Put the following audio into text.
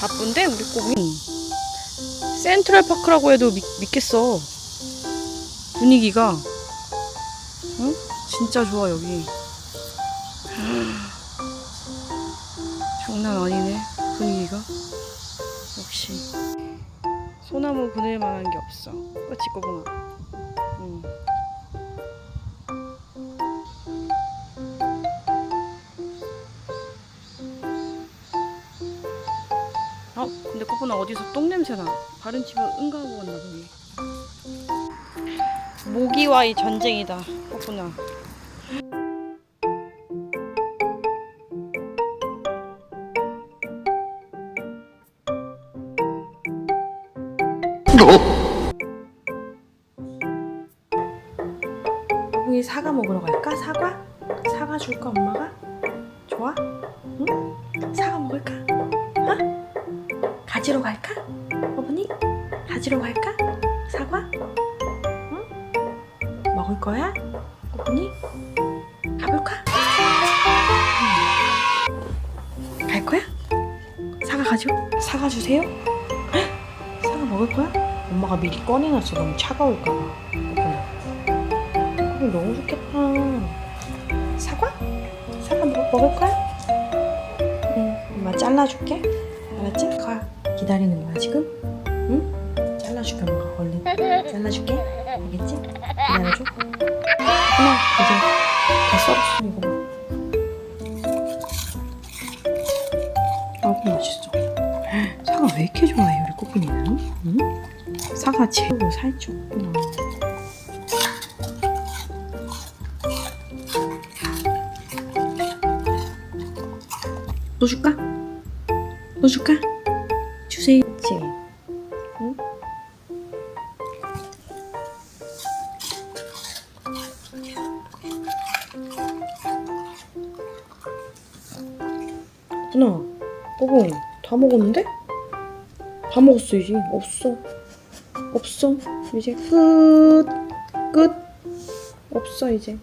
바쁜데 우리 꼬붕이 센트럴 파크라고 해도 믿, 믿겠어. 분위기가. 응? 진짜 좋아 여기. 장난 아니네 분위기가. 역시. 소나무 그늘만한 게 없어. 그렇지 꼬붕아 응. 어? 근데 꼬붕아 어디서 똥 냄새나 다른 집은 응가하고 갔나 보네 모기와의 전쟁이다 꼬붕아 꼬붕이 사과 먹으러 갈까? 사과? 사과 줄까 엄마가? 좋아? 가지러 갈까? 어머니? 가지러 갈까? 사과? 응? 먹을 거야? 어머니? 가볼까? 응. 갈 거야? 사과 가져? 사과 주세요? 헉! 사과 먹을 거야? 엄마가 미리 꺼내놨어 너무 차가울까봐 어머니 너무 좋겠다 사과? 사과 먹, 먹을 거야? 응 엄마 잘라줄게 알았지? 가 기다리는 거야 지금? 응? 잘라줄게 엄마가 얼른 잘라줄게 알겠지? 기다려줘 하나 이제 다 썰었어 이거 봐 아우 맛있어 사과 왜 이렇게 좋아해 우리 꼬끼니는? 응? 사과 제로 살쪘구나 너 줄까? 너 줄까? 주세요. 그치? 응? 누나, 꼬봉 다 먹었는데? 다 먹었어 이제 없어 없어 이제 끝 끝 없어 이제